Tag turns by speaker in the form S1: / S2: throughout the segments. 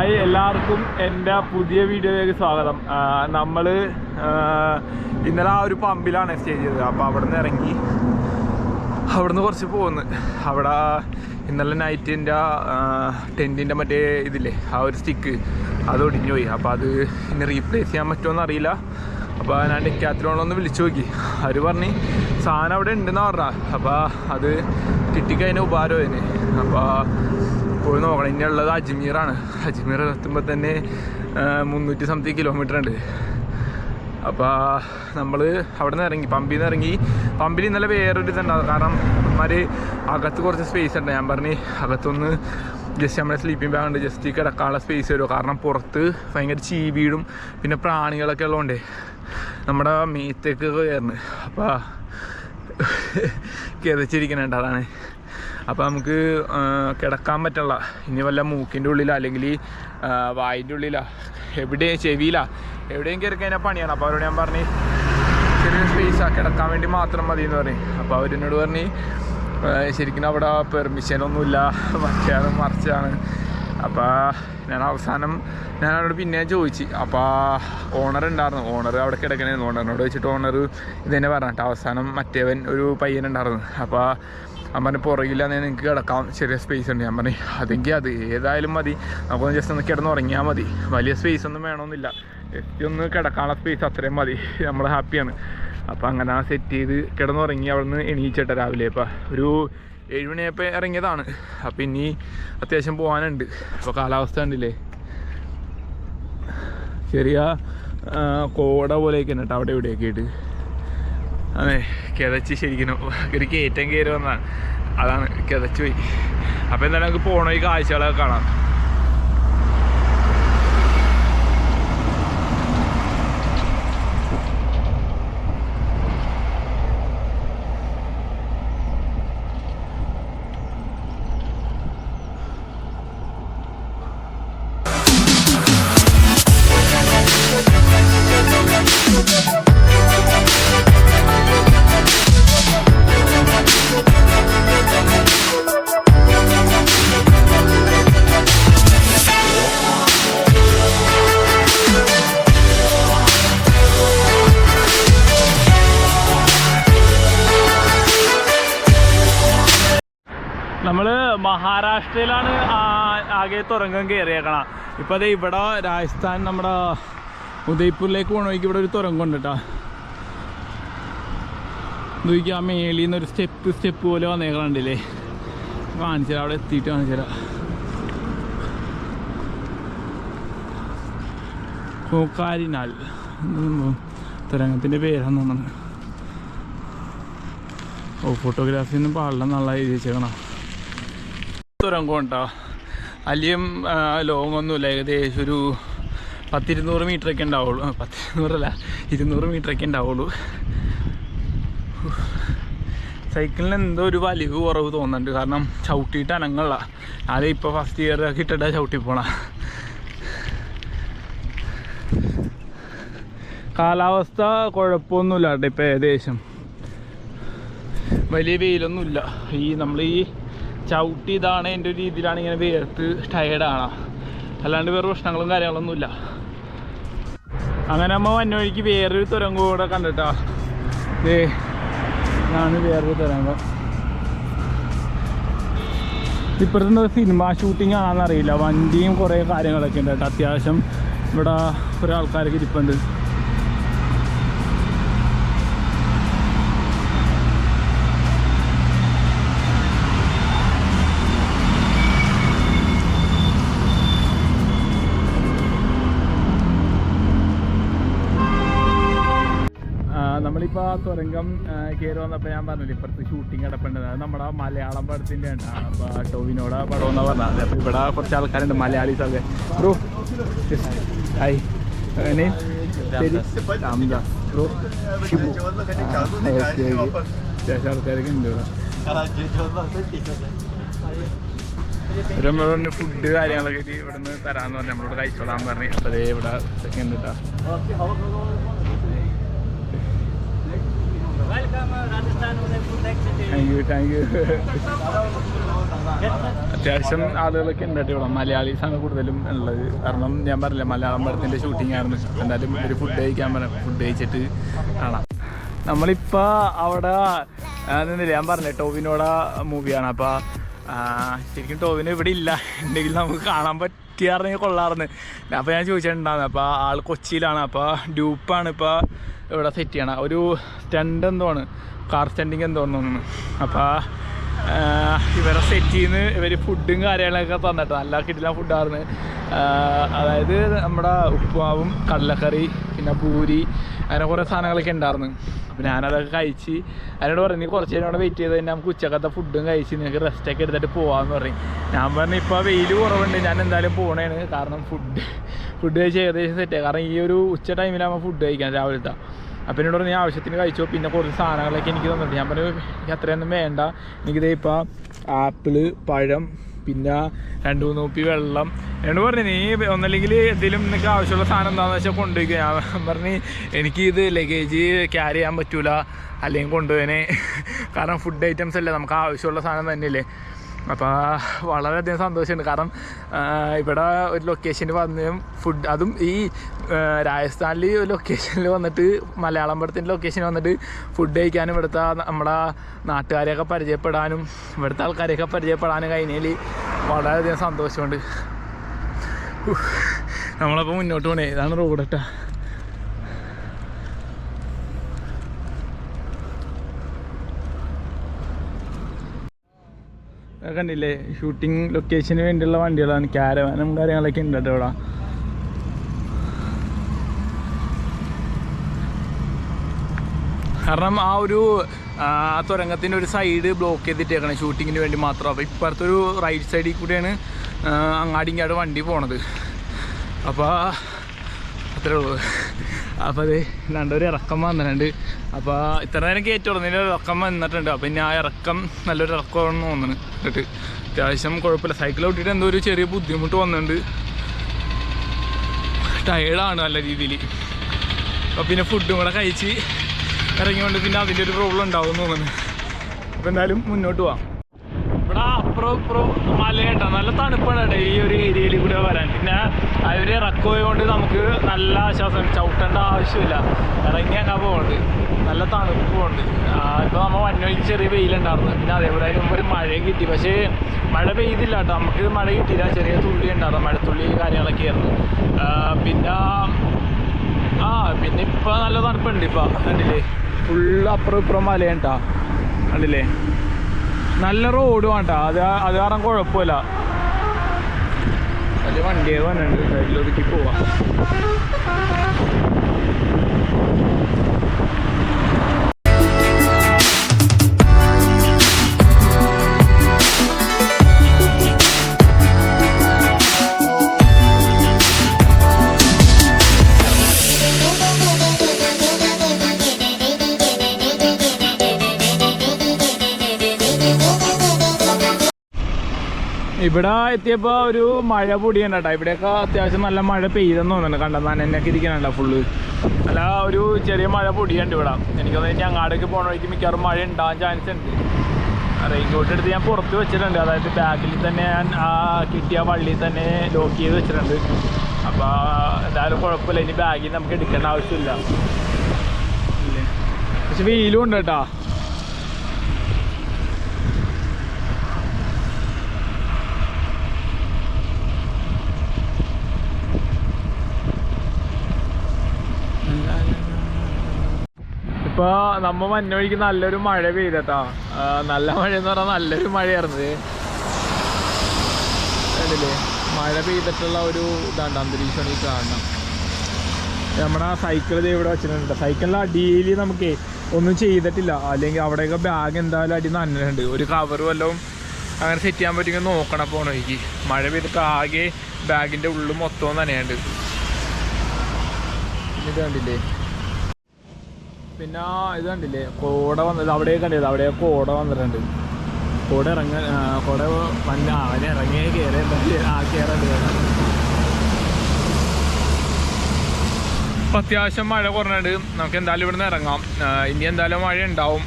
S1: Hi എല്ലാവർക്കും എന്റെ പുതിയ വീഡിയോയിലേക്ക് സ്വാഗതം. നമ്മൾ ഇന്നലെ ആ ഒരു പമ്പിലാണ് സ്റ്റേ ചെയ്തത്. അപ്പോൾ അവിടെ നിന്ന് ഇറങ്ങി അവിടെ നിന്ന് കുറച്ച് പോകുന്നു അവിടെ ഇന്നലെ നൈറ്റിന്റെ ടെന്റിന്റെ മറ്റേ ഇതില്ലേ ആ ഒരു സ്റ്റിക്ക് അത് ഒടിഞ്ഞു പോയി. അപ്പോൾ അത് ഇനി റീപ്ലേസ് ചെയ്യാൻ പറ്റുമോ അറിയില്ല അപ്പോൾ ഞാൻ ഡെക്കാത്തിലോണൊന്ന് വിളിച്ചു നോക്കി. അവർ പറഞ്ഞ് സാധനം അവിടെ ഉണ്ടെന്ന് പറഞ്ഞ. അപ്പോൾ അത് കിട്ടിക്കഴിഞ്ഞ ഉപകാരം അതിന് അപ്പോൾ പോയി നോക്കണം. ഇനി ഉള്ളത് അജ്മീറാണ്. അജ്മീർ എത്തുമ്പോൾ തന്നെ മുന്നൂറ്റി സംതിങ് കിലോമീറ്റർ ഉണ്ട്. അപ്പോൾ നമ്മൾ അവിടെ നിന്ന് ഇറങ്ങി പമ്പിൽ നിന്ന് ഇറങ്ങി. പമ്പിൽ ഇന്നലെ വേറൊരു ഇതുണ്ടാവും കാരണം ഇവന്മാർ അകത്ത് കുറച്ച് സ്പേസ് ഉണ്ട്. ഞാൻ പറഞ്ഞ് അകത്തൊന്ന് ജസ്റ്റ് നമ്മുടെ സ്ലീപ്പിംഗ് ബാഗ് ഉണ്ട്. ജസ്റ്റ് കിടക്കാനുള്ള സ്പേസ് വരുമോ കാരണം പുറത്ത് ഭയങ്കര ചീവീടും പിന്നെ പ്രാണികളൊക്കെ ഉള്ളതുകൊണ്ടേ നമ്മുടെ മീത്തേക്ക് കയറുന്നത്. അപ്പോൾ കിതച്ചിരിക്കുന്നുണ്ട് അതാണ്. അപ്പോൾ നമുക്ക് കിടക്കാൻ പറ്റുള്ള ഇനി വല്ല മൂക്കിന്റെ ഉള്ളിലോ അല്ലെങ്കിൽ വായിന്റെ ഉള്ളിലോ എവിടെ ചെവിയിലാ എവിടെയും കയറി കഴിഞ്ഞാൽ പണിയാണ്. അപ്പോൾ അവരോട് ഞാൻ പറഞ്ഞു ചെറിയ സ്പേസാണ് കിടക്കാൻ വേണ്ടി മാത്രം മതി എന്ന് പറഞ്ഞു. അപ്പോൾ അവരെന്നോട് പറഞ്ഞു ശരിക്കും അവിടെ പെർമിഷനൊന്നുമില്ല മറ്റേ മറിച്ചാണ് അപ്പോൾ ഞാൻ അവസാനം ഞാൻ അവരോട് പിന്നെ ചോദിച്ചു അപ്പോൾ ഓണർ ഉണ്ടായിരുന്നു ഓണർ അവിടെ കിടക്കണായിരുന്നു ഓണറിനോട് ചോദിച്ചിട്ട് ഓണർ ഇത് തന്നെ പറഞ്ഞിട്ട് അവസാനം മറ്റേവൻ ഒരു പയ്യനുണ്ടായിരുന്നു അപ്പോൾ അവൻ പറഞ്ഞു പുറകില്ലാന്ന് നിങ്ങൾക്ക് കിടക്കാം ചെറിയ സ്പേസ് ഉണ്ട്. ഞാൻ പറഞ്ഞു അതെങ്കിൽ അത് ഏതായാലും മതി. നമുക്കൊന്ന് ജസ്റ്റ് ഒന്ന് കിടന്ന് ഉറങ്ങിയാൽ മതി. വലിയ സ്പേസ് ഒന്നും വേണമെന്നില്ല. ജസ്റ്റ് ഒന്ന് കിടക്കാനുള്ള സ്പേസ് അത്രയും മതി. നമ്മൾ ഹാപ്പിയാണ് അപ്പോൾ അങ്ങനെ സെറ്റ് ചെയ്ത് കിടന്നുറങ്ങി അവിടെ നിന്ന് എണീച്ചിട്ട രാവിലെ അപ്പോൾ ഒരു ഏഴ് ഇറങ്ങിയതാണ്. അപ്പോൾ ഇനി അത്യാവശ്യം പോകാനുണ്ട് അപ്പോൾ കാലാവസ്ഥ കണ്ടില്ലേ? ചെറിയ കോട പോലെയൊക്കെ ഉണ്ട് അവിടെ ഇവിടെയൊക്കെ ആയിട്ട്. അതെ കിതച്ച് ശരിക്കും. ഒരു കയറ്റം കയറി വന്നതാണ്. അതാണ് കിതച്ച് പോയി. അപ്പോൾ എന്തായാലും നമുക്ക് പോകണ ഈ കാഴ്ചകളൊക്കെ കാണാം. മഹാരാഷ്ട്രയിലാണ് ആകെ തുരങ്കം കയറിയേക്കണം. ഇപ്പം അതെ ഇവിടെ രാജസ്ഥാൻ നമ്മുടെ ഉദയ്പൂരിലേക്ക് പോകണമെങ്കിൽ ഇവിടെ ഒരു തുരങ്കം ഉണ്ട് കേട്ടോ നോക്കിയാൽ ആ മേളിൽ ഒരു സ്റ്റെപ്പ് സ്റ്റെപ്പ് പോലെ വന്നേക്കണുണ്ടല്ലേ കാണിച്ചു അവിടെ എത്തിയിട്ട് കാണിച്ചു കോക്കാരിനാൽ. തുരങ്കത്തിന്റെ പേരാണ് ഓ ഫോട്ടോഗ്രാഫി ഒന്നും പാടില്ല എന്നുള്ള എഴുതി വെച്ചേക്കണം. തുരങ്കം ഉണ്ടോ അല്ലിയും ലോങ് ഒന്നുമില്ല ഏകദേശം ഒരു പത്തിരുന്നൂറ് മീറ്ററൊക്കെ ഉണ്ടാവുള്ളൂ. പത്തിരുന്നൂറല്ല ഇരുന്നൂറ് മീറ്ററൊക്കെ ഉണ്ടാവുള്ളൂ. സൈക്കിളിന് എന്തോ ഒരു വലിവ് കുറവ് തോന്നുന്നുണ്ട്. കാരണം ചവിട്ടിയിട്ട് അനങ്ങള അത് ഇപ്പോൾ ഫസ്റ്റ് ഇയർ ഒക്കെ ഇട്ടിട്ടാ ചവിട്ടി പോണ. കാലാവസ്ഥ കുഴപ്പമൊന്നുമില്ല കേട്ടോ ഇപ്പം ഏകദേശം. വലിയ വെയിലൊന്നുമില്ല. ഈ നമ്മൾ ഈ ചവിട്ടി ഇതാണ് എന്റെ ഒരു രീതിയിലാണ് ഇങ്ങനെ വേർത്ത് ടയേർഡാണ് അല്ലാണ്ട് വേറെ പ്രശ്നങ്ങളും കാര്യങ്ങളൊന്നുമില്ല. അങ്ങനെ നമ്മൾ വന്ന വഴിക്ക് വേറൊരു തുരങ്കം കൂടെ കണ്ടിട്ടാ. ദേ ഇതാണ് വേറൊരു തുരങ്കം. ഇപ്പോഴത്തെ സിനിമ ഷൂട്ടിംഗ് ആണെന്നറിയില്ല. വണ്ടിയും കുറേ കാര്യങ്ങളൊക്കെ ഉണ്ട് കേട്ടോ. അത്യാവശ്യം ഇവിടെ കുറേ ആൾക്കാരൊക്കെ ഇരിപ്പുണ്ട്. ആ, നമ്മളിപ്പോൾ ആ തുരങ്കം കയറി വന്നപ്പോൾ ഞാൻ പറഞ്ഞില്ല ഇപ്പുറത്ത് ഷൂട്ടിംഗ് കിടപ്പുണ്ട് അത് നമ്മുടെ മലയാളം പടത്തിന്റെ ആണ്. അപ്പോൾ ടോവിനോട് പടം എന്നാ പറഞ്ഞത്? അപ്പോൾ ഇവിടെ കുറച്ച് ആൾക്കാരുണ്ട് മലയാളീസ് ഒക്കെ. ബ്രോ ഹായ് അങ്ങനെ ബ്രോ അത്യാവശ്യം ആൾക്കാരൊക്കെ ഉണ്ട് ഇവിടെ. നമ്മളോട് ഫുഡ് കാര്യങ്ങളൊക്കെ ഇവിടെ ഇവിടുന്ന് തരാമെന്ന് പറഞ്ഞു നമ്മളോട് കഴിച്ചോളാൻ പറഞ്ഞു. അപ്പോൾ ഇവിടെ ഉണ്ട് കേട്ടോ അത്യാവശ്യം ആളുകളൊക്കെ ഉണ്ട് കേട്ടോ ഇവിടെ. മലയാളീസാണ് കൂടുതലും ഉള്ളത്. കാരണം ഞാൻ പറഞ്ഞില്ല മലയാളം പടത്തിന്റെ ഷൂട്ടിംഗ് ആയിരുന്നു. എന്തായാലും ഒരു ഫുഡ് കഴിക്കാൻ പറയാം ഫുഡ് കഴിച്ചിട്ട് കാണാം. നമ്മളിപ്പോൾ അവിടെ നിന്നില്ല? ഞാൻ പറഞ്ഞില്ലേ ടോവിനോട മൂവിയാണ് അപ്പോൾ ശരിക്കും ടോവിന് ഇവിടെ ഇല്ല. ഉണ്ടെങ്കിൽ നമുക്ക് കാണാൻ പറ്റിയാർന്നെങ്കിൽ കൊള്ളാറുണ്ട് അപ്പോൾ ഞാൻ ചോദിച്ചിട്ടുണ്ടായിരുന്നു അപ്പോൾ ആൾ കൊച്ചിയിലാണ്. അപ്പോൾ ഡ്യൂപ്പാണ്. ഇപ്പോൾ ഇവിടെ സെറ്റ് ചെയ്യണം. ഒരു സ്റ്റണ്ട് എന്തോണ്? കാർ സ്റ്റണ്ടിങ് എന്തോ തോന്നുന്നു. അപ്പോൾ ഇവരെ സെറ്റ് ചെയ്യുന്ന ഇവർ ഫുഡും കാര്യങ്ങളൊക്കെ തന്നിട്ട് നല്ല കിട്ടില്ല ഫുഡായിരുന്നു അതായത് നമ്മുടെ ഉപ്പുമാവും കടലക്കറി പിന്നെ പൂരി അങ്ങനെ കുറേ സാധനങ്ങളൊക്കെ ഉണ്ടായിരുന്നു അപ്പോൾ ഞാനതൊക്കെ കഴിച്ച് അതിനോട് പറഞ്ഞു കുറച്ച് നേരം അവിടെ വെയിറ്റ് ചെയ്ത് കഴിഞ്ഞാൽ നമുക്ക് ഉച്ചക്കത്തെ ഫുഡും കഴിച്ച് നിങ്ങൾക്ക് റെസ്റ്റൊക്കെ എടുത്തിട്ട് പോകാമെന്ന് പറഞ്ഞു. ഞാൻ പറഞ്ഞു ഇപ്പോൾ വെയിൽ കുറവുണ്ട്. ഞാൻ എന്തായാലും പോകണേണ് കാരണം ഫുഡ് ഫുഡ് കഴിച്ച് ഏകദേശം സെറ്റായി കാരണം ഈ ഒരു ഉച്ച ടൈമിലാകുമ്പോൾ ഫുഡ് കഴിക്കാൻ രാവിലത്തെ. അപ്പം എന്നോട് നീ ആവശ്യത്തിന് കഴിച്ചോ? പിന്നെ കുറച്ച് സാധനങ്ങളൊക്കെ എനിക്ക് തന്നിട്ട്. ഞാൻ പറഞ്ഞു എനിക്ക് അത്രയൊന്നും വേണ്ട. എനിക്കിതേ ഇപ്പോൾ ആപ്പിൾ പഴം പിന്നെ രണ്ട് മൂന്ന് കുപ്പി വെള്ളം. എന്നോട് പറഞ്ഞു നീ ഒന്നല്ലെങ്കിൽ എന്തെങ്കിലും നിനക്ക് ആവശ്യമുള്ള സാധനം എന്താണെന്ന് വെച്ചാൽ കൊണ്ടുപോയി ഞാൻ പറഞ്ഞു എനിക്കിത് ലഗേജ് ക്യാരി ചെയ്യാൻ പറ്റൂല. അല്ലെങ്കിൽ കൊണ്ടുപോയനെ. കാരണം ഫുഡ് ഐറ്റംസ് അല്ലേ നമുക്ക് ആവശ്യമുള്ള സാധനം തന്നെയല്ലേ. അപ്പോൾ വളരെയധികം സന്തോഷമുണ്ട്. കാരണം ഇവിടെ ഒരു ലൊക്കേഷനിൽ വന്ന് ഫുഡ് അതും ഈ രാജസ്ഥാനിൽ ഒരു ലൊക്കേഷനിൽ വന്നിട്ട് മലയാളം പടത്തിന്റെ ലൊക്കേഷനിൽ വന്നിട്ട് ഫുഡ് കഴിക്കാനും ഇവിടുത്തെ നമ്മുടെ നാട്ടുകാരെയൊക്കെ പരിചയപ്പെടാനും ഇവിടുത്തെ ആൾക്കാരെയൊക്കെ പരിചയപ്പെടാനും കഴിഞ്ഞതിൽ വളരെയധികം സന്തോഷമുണ്ട്. നമ്മളപ്പോൾ മുന്നോട്ട് പോണേ. ഇതാണ് റോഡ് കണ്ടില്ലേ? ഷൂട്ടിംഗ് ലൊക്കേഷന് വേണ്ടിയുള്ള വണ്ടികളാണ്. ക്യാരവാനും കാര്യങ്ങളൊക്കെ ഉണ്ട് കേട്ടോ ഇവിടെ. കാരണം ആ ഒരു തുരങ്കത്തിന്റെ ഒരു സൈഡ് ബ്ലോക്ക് ചെയ്തിട്ടേക്കണം ഷൂട്ടിങ്ങിന് വേണ്ടി മാത്രം. അപ്പോൾ ഇപ്പുറത്തെ ഒരു റൈറ്റ് സൈഡിൽ കൂടിയാണ് അങ്ങാടിങ്ങാട് വണ്ടി പോണത്. അപ്പോൾ അത്രേ ഉള്ളൂ. അപ്പോൾ അത് രണ്ടൊരു ഇറക്കം വന്നിട്ടുണ്ട്. അപ്പോൾ ഇത്ര നേരം കയറ്റി തുറന്നതിന് ഒരു ഇറക്കം വന്നിട്ടുണ്ട്. അപ്പോൾ ഇനി ആ ഇറക്കം നല്ലൊരു ഇറക്കമാണെന്ന് തോന്നുന്നു. എന്നിട്ട് അത്യാവശ്യം കുഴപ്പമില്ല. സൈക്കിൾ ഓട്ടിയിട്ട് എന്തോ ഒരു ചെറിയ ബുദ്ധിമുട്ട് വന്നിട്ടുണ്ട്. ടയേർഡാണ് നല്ല രീതിയിൽ അപ്പോൾ പിന്നെ ഫുഡും കൂടെ കഴിച്ച് ഇറങ്ങിക്കൊണ്ട് പിന്നെ അതിന്റെ ഒരു പ്രോബ്ലം ഉണ്ടാവും എന്ന് തോന്നുന്നു. അപ്പോൾ എന്തായാലും മുന്നോട്ട് പോവാം. ഇവിടെ അപ്പുറം ഇപ്പുറം മലയുണ്ടോ. നല്ല തണുപ്പാണ് കേട്ടോ ഈ ഒരു ഏരിയയിൽ കൂടെ വരാൻ. പിന്നെ അവർ ഒരു ഇറക്കോയ കൊണ്ട് നമുക്ക് നല്ല ആശ്വാസം. ചവിട്ടേണ്ട ആവശ്യമില്ല. ഇറങ്ങി അങ്ങ് പോകുന്നുണ്ട് നല്ല തണുപ്പുണ്ട് ഇപ്പോൾ നമ്മൾ വന്നൊഴിച്ച് ചെറിയ വെയിലുണ്ടായിരുന്നു. പിന്നെ അതേപോലെ അതിന് മുമ്പ് ഒരു മഴയും കിട്ടി. പക്ഷേ മഴ പെയ്തില്ല കേട്ടോ. നമുക്ക് മഴ കിട്ടിയില്ല. ചെറിയ തുള്ളി ഉണ്ടായിരുന്നു. മഴത്തുള്ളി കാര്യങ്ങളൊക്കെ ആയിരുന്നു. ആ, പിന്നെ ആ പിന്നെ ഇപ്പം നല്ല തണുപ്പുണ്ട് ഇപ്പം. കണ്ടില്ലേ? ഫുള്ള് അപ്പുറം ഇപ്പുറം മലയാണ് കേട്ടോ. കണ്ടില്ലേ? നല്ല റോഡ് വേണ്ട. അത് അത് കാരണം കുഴപ്പമില്ല. വലിയ വണ്ടിയെ വന്നിട്ടുണ്ട് സൈഡിലൊതുക്കി പോവാം. ഇവിടെ എത്തിയപ്പോൾ ഒരു മഴ പൊടിയുണ്ട് കേട്ടോ. ഇവിടെയൊക്കെ അത്യാവശ്യം നല്ല മഴ പെയ്തെന്ന് തോന്നുന്നുണ്ട്. കണ്ട? എന്നൊക്കെ ഇരിക്കണല്ലോ ഫുള്ള് അല്ല ഒരു ചെറിയ മഴ പൊടിയുണ്ട് ഇവിടെ. എനിക്ക് തോന്നുന്നു ഞങ്ങാടേക്ക് പോണ വഴിക്ക് മിക്കവാറും മഴ ഉണ്ടാകാൻ ചാൻസ് ഉണ്ട്. റെയിൻകോട്ട് എടുത്ത് ഞാൻ പുറത്ത് വെച്ചിട്ടുണ്ട്. അതായത് ബാഗിൽ തന്നെ ഞാൻ ആ കിട്ടിയ വള്ളിയിൽ തന്നെ ലോക്ക് ചെയ്ത് വെച്ചിട്ടുണ്ട്. അപ്പോൾ എന്തായാലും കുഴപ്പമില്ല. ഇനി ബാഗിൽ നമുക്ക് എടുക്കേണ്ട ആവശ്യമില്ല? പക്ഷെ വെയിലും ഉണ്ട് കേട്ടോ. ഇപ്പൊ നമ്മ മഞ്ഞൊഴിക്ക് നല്ലൊരു മഴ പെയ്തട്ടോ. നല്ല മഴ എന്ന് പറഞ്ഞാൽ നല്ലൊരു മഴയായിരുന്നു. ദേ. കണ്ടില്ലേ? മഴ പെയ്തിട്ടുള്ള ഒരു ഇതാണ് അന്തരീക്ഷം ഈ കാണണം നമ്മുടെ സൈക്കിൾ ദേ ഇവിടെ വെച്ചിട്ടുണ്ട്. സൈക്കിളിൽ അടിയിൽ നമുക്ക് ഒന്നും ചെയ്തിട്ടില്ല. അല്ലെങ്കിൽ അവിടെയൊക്കെ ബാഗ് എന്തായാലും അടി നനഞ്ഞിട്ടുണ്ട് ഒരു കവർ വല്ലതും അങ്ങനെ സെറ്റ് ചെയ്യാൻ പറ്റുമെങ്കിൽ നോക്കണം പോണ വഴിക്ക് മഴ പെയ്തിട്ട് ആകെ ബാഗിന്റെ ഉള്ളിൽ മൊത്തം നനയുണ്ട്. ഇത് കണ്ടില്ലേ? പിന്നെ ഇത് കണ്ടില്ലേ കോട വന്നത് അവിടെ കണ്ടില്ല അവിടെ കോട വന്നിട്ടുണ്ട്. കോട ഇറങ്ങ കോട വന്ന അവനെ ഇറങ്ങിയ കയറി ആ കയറുണ്ട് ഇപ്പം അത്യാവശ്യം മഴ കുറഞ്ഞിട്ട് നമുക്ക് എന്തായാലും ഇവിടുന്ന് ഇറങ്ങാം. ഇനി എന്തായാലും മഴ ഉണ്ടാവും.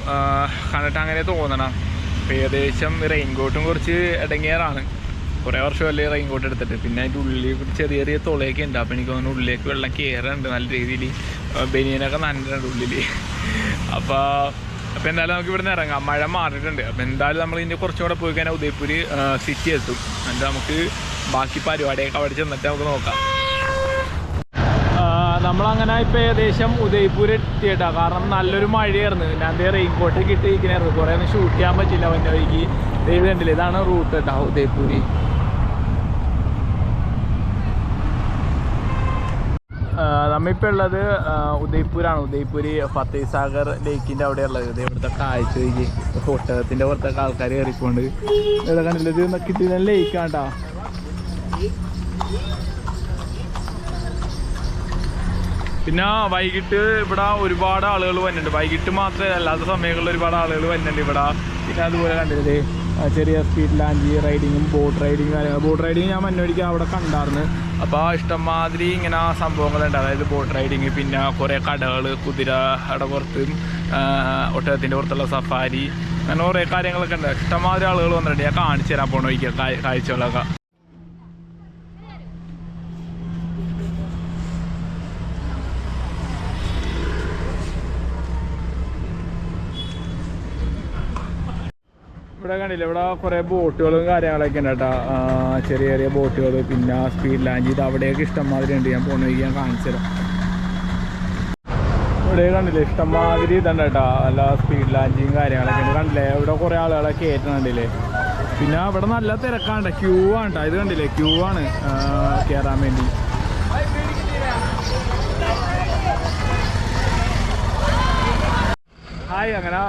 S1: കണ്ടിട്ട് അങ്ങനെ തോന്നണം. ഇപ്പം ഏകദേശം റെയിൻ കോട്ടും കുറച്ച് ഇടങ്ങിയറാണ് കുറേ വർഷമല്ലേ റെയിൻ കോട്ട് എടുത്തിട്ട്. പിന്നെ അതിന്റെ ഉള്ളിൽ ചെറിയ ചെറിയ തുളയൊക്കെ ഉണ്ട്. അപ്പോൾ എനിക്ക് തോന്നുന്നു ഉള്ളിലേക്ക് വെള്ളം കയറുന്നുണ്ട് നല്ല രീതിയിൽ. ബനിയനൊക്കെ നനഞ്ഞിട്ടുണ്ട് ഉള്ളിൽ അപ്പോൾ അപ്പോൾ എന്തായാലും നമുക്ക് ഇവിടുന്ന് ഇറങ്ങാം. മഴ മാറിയിട്ടുണ്ട്. അപ്പോൾ എന്തായാലും നമ്മൾ ഇതിന്റെ കുറച്ചും കൂടെ പോയി കഴിഞ്ഞാൽ ഉദയപൂര് സിറ്റി എത്തും. എന്നിട്ട് നമുക്ക് ബാക്കി പരിപാടിയൊക്കെ അവിടെ ചെന്നിട്ട് നമുക്ക് നോക്കാം. നമ്മളങ്ങനെ ഇപ്പോൾ ഏകദേശം ഉദയ്പൂർ എത്തിയിട്ടാ. കാരണം നല്ലൊരു മഴയായിരുന്നു. ഞാൻ അതേ റെയിൻകോട്ട് കിട്ടിയിരിക്കണായിരുന്നു കുറേ ഒന്നും ഷൂട്ട് ചെയ്യാൻ പറ്റില്ല വന്ന വഴിക്ക് ദൈവം ഇതാണ് റൂട്ട് കേട്ടോ ഉദയ്പൂര്. നമ്മിപ്പോൾ ഉള്ളത് ഉദയ്പൂരാണ്. ഉദയ്പൂര് ഫത്തേഹ് സാഗർ ലേക്കിന്റെ അവിടെ ഉള്ളത് ഇത് ഇവിടുത്തെ കാഴ്ച ഒട്ടകത്തിന്റെ പുറത്തൊക്കെ ആൾക്കാർ കയറിക്കൊണ്ട് ഇവിടെ കണ്ടില്ല? ഇത് കിട്ടിയ ലേക്കാണ്ടാ പിന്നെ വൈകിട്ട് ഇവിടെ ഒരുപാട് ആളുകൾ വരുന്നുണ്ട് വൈകിട്ട് മാത്രമേ അല്ലാത്ത സമയങ്ങളിൽ ഒരുപാട് ആളുകൾ വരുന്നുണ്ട് ഇവിടെ. പിന്നെ അതുപോലെ കണ്ടില്ലേ ചെറിയ സ്പീഡ് ലാൻഡ് റൈഡിങ്ങും ബോട്ട് റൈഡിങ്ങും കാര്യങ്ങൾ ബോട്ട് റൈഡിങ് ഞാൻ മഞ്ഞോടിക്കാൻ അവിടെ കണ്ടായിരുന്നു. അപ്പോൾ ഇഷ്ടംമാതിരി ഇങ്ങനെ സംഭവങ്ങളുണ്ട്. അതായത് ബോട്ട് റൈഡിങ് പിന്നെ കുറേ കടകൾ കുതിരയുടെ പുറത്തും ഒട്ടകത്തിന്റെ പുറത്തുള്ള സഫാരി അങ്ങനെ കുറേ കാര്യങ്ങളൊക്കെ ഉണ്ട്. ഇഷ്ടംമാതിരി ആളുകൾ വന്നിട്ടുണ്ട്. ഞാൻ കാണിച്ചു തരാൻ പോണ കാഴ്ചകളൊക്കെ. ഇവിടെ കണ്ടില്ല ഇവിടെ കുറേ ബോട്ടുകളും കാര്യങ്ങളൊക്കെ ഉണ്ട് കേട്ടോ. ചെറിയ ചെറിയ ബോട്ടുകൾ പിന്നെ സ്പീഡ് ലാൻഡ് ചെയ്ത് അവിടെയൊക്കെ ഇഷ്ടംമാതിരി ഉണ്ട്. ഞാൻ വഴിക്ക് ഞാൻ കാണിച്ചു തരാം. ഇവിടെ കണ്ടില്ലേ ഇഷ്ടംമാതിരി ഇതുണ്ട് കേട്ടോ. അല്ല സ്പീഡ് ലാൻഡിങ് കാര്യങ്ങളൊക്കെ ഉണ്ട്. കണ്ടില്ലേ ഇവിടെ കുറേ ആളുകളെ കയറ്റുന്നുണ്ടല്ലേ പിന്നെ അവിടെ നല്ല തിരക്കാണ് ക്യൂ ആണ്. ഇത് കണ്ടില്ലേ ക്യൂ ആണ്. കയറാൻ വേണ്ടി. ഹായ് അങ്ങനെ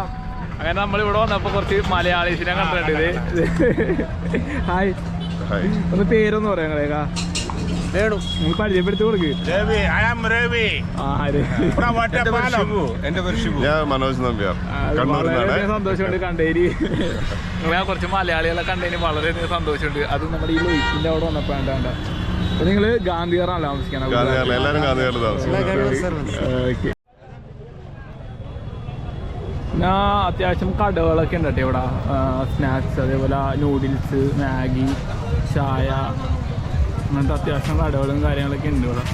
S1: അങ്ങനെ നമ്മൾ ഇവിടെ വന്നപ്പോൾ കുറച്ച് മലയാളീസിനെ കണ്ടിട്ടുണ്ട് ഇത്. ഹായ്.
S2: ഹായ്.
S1: ഒന്ന് പേരൊന്ന് പറയാം കളേക്കാ പരിചയപ്പെടുത്തി കൊടുക്ക്.
S2: മനോജ് നമ്പ്യാർ.
S1: സന്തോഷമുണ്ട് കണ്ടേരി. നിങ്ങളെ കുറച്ച് മലയാളികളെ കണ്ടതിന് വളരെ സന്തോഷമുണ്ട്. അത് നമ്മുടെ ഈ ലൈഫിന്റെ അവിടെ വന്നപ്പോ അപ്പൊ നിങ്ങൾ ഗാന്ധികാറാണ് താമസിക്കണം
S2: എല്ലാവരും ഗാന്ധികാരിൽ താമസിക്കും
S1: ഓക്കെ. പിന്നെ അത്യാവശ്യം കടകളൊക്കെ ഉണ്ട് കേട്ടോ ഇവിടെ. സ്നാക്സ് അതേപോലെ നൂഡിൽസ് മാഗി ചായ അങ്ങനത്തെ അത്യാവശ്യം കടകളും കാര്യങ്ങളൊക്കെ ഉണ്ട് ഇവിടെ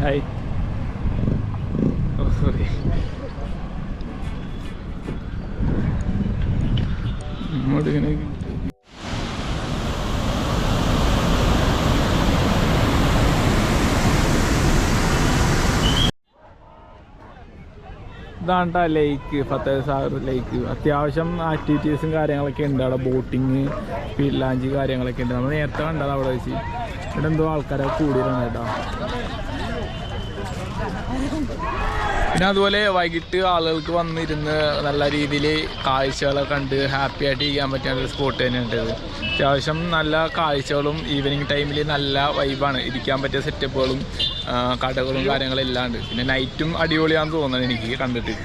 S1: ഹായ് ഓ സോറി ഇങ്ങോട്ട് ഇങ്ങനെ ഇതാണ്ട ലേക്ക് ഫത്തേഹ് സാഗർ ലേക്ക് അത്യാവശ്യം ആക്ടിവിറ്റീസും കാര്യങ്ങളൊക്കെ ഉണ്ട്. അവിടെ ബോട്ടിങ് സ്പീഡ് ലാഞ്ച് കാര്യങ്ങളൊക്കെ ഉണ്ട്. നമ്മൾ നേരത്തെ കണ്ടത് അവിടെ വെച്ച്. ഇവിടെ എന്തോ ആൾക്കാരൊക്കെ കൂടിയിട്ടുണ്ട് കേട്ടോ. പിന്നെ അതുപോലെ വൈകിട്ട് ആളുകൾക്ക് വന്നിരുന്ന് നല്ല രീതിയിൽ കാഴ്ചകളൊക്കെ കണ്ട് ഹാപ്പി ആയിട്ട് ഇരിക്കാൻ പറ്റുന്ന ഒരു സ്പോട്ട് തന്നെയുണ്ട് അത്യാവശ്യം നല്ല കാഴ്ചകളും ഈവനിങ് ടൈമിൽ നല്ല വൈബാണ് ഇരിക്കാൻ പറ്റിയ സെറ്റപ്പുകളും കടകളും കാര്യങ്ങളും എല്ലാം ഉണ്ട്. പിന്നെ നൈറ്റും അടിപൊളിയാണെന്ന് തോന്നുന്നത് എനിക്ക് കണ്ടിട്ട്.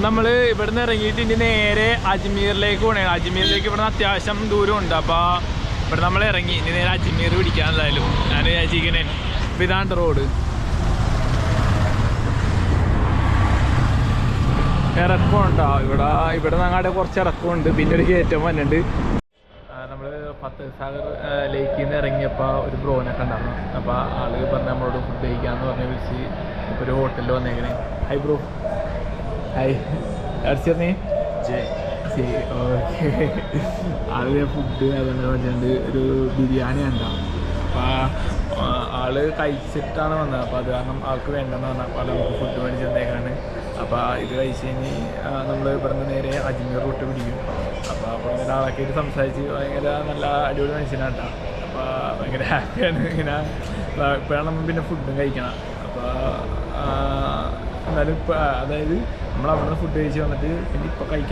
S1: അപ്പം നമ്മൾ ഇവിടുന്ന് ഇറങ്ങിയിട്ട് ഇനി നേരെ അജ്മീറിലേക്ക് പോകണേ അജ്മീറിലേക്ക് ഇവിടുന്ന് അത്യാവശ്യം ദൂരമുണ്ട്. അപ്പോൾ ഇവിടെ നമ്മൾ ഇറങ്ങി. ഇനി നേരെ അജ്മീർ പിടിക്കാൻ എന്തായാലും. ഞാൻ വിചാരിച്ചിരിക്കണേ. അപ്പം ഇതാണ് റോഡ്. ഇറക്കമുണ്ടോ? ഇവിടെ ഇവിടെ ഞങ്ങളുടെ കുറച്ച് ഇറക്കമുണ്ട്. പിന്നെ ഒരു കയറ്റം വന്നിട്ടുണ്ട്. നമ്മൾ പത്ത് സാഗർ ലേക്കിൽ നിന്ന് ഇറങ്ങിയപ്പോൾ ഒരു ബ്രോനൊക്കെ ഉണ്ടായിരുന്നു അപ്പോൾ ആൾ പറഞ്ഞ് നമ്മളോട് ഫുഡ് കഴിക്കാമെന്ന് പറഞ്ഞ് വിളിച്ച് ഒരു ഹോട്ടലിൽ വന്നേക്കണേ. ഹൈ ബ്രോ ഹായ് അടിച്ചേ ശരി ഓക്കെ ആൾ ഫുഡ് അതുകൊണ്ട് പറഞ്ഞിട്ടുണ്ട് ഒരു ബിരിയാണി ഉണ്ടാവും അപ്പോൾ ആൾ കഴിച്ചിട്ടാണ് വന്നത്. അപ്പോൾ അത് കാരണം ആൾക്ക് വേണ്ടെന്ന് പറഞ്ഞു അപ്പോൾ നമുക്ക് ഫുഡ് മേടിച്ച് തന്നേക്കാണ്. അപ്പോൾ ഇത് കഴിച്ച് കഴിഞ്ഞ് നമ്മൾ ഇവിടുന്ന് നേരെ അജ്മീർ റൂട്ട് പിടിക്കും. അപ്പോൾ അവിടെ നിന്ന് ആളൊക്കെ ആയിട്ട് സംസാരിച്ച് ഭയങ്കര നല്ല അടിപൊളി മനുഷ്യനാണ് കേട്ടോ. അപ്പോൾ ഭയങ്കര ഹാപ്പിയാണ് ഇങ്ങനെ. ഇപ്പോഴാണ് നമ്മൾ പിന്നെ ഫുഡും കഴിക്കണം അപ്പോൾ എന്നാലും ഇപ്പം അതായത് നമ്മൾ അവിടുന്ന് ഫുഡ് കഴിച്ച് വന്നിട്ട് പിന്നെ ഇപ്പൊ കഴിക്കാം.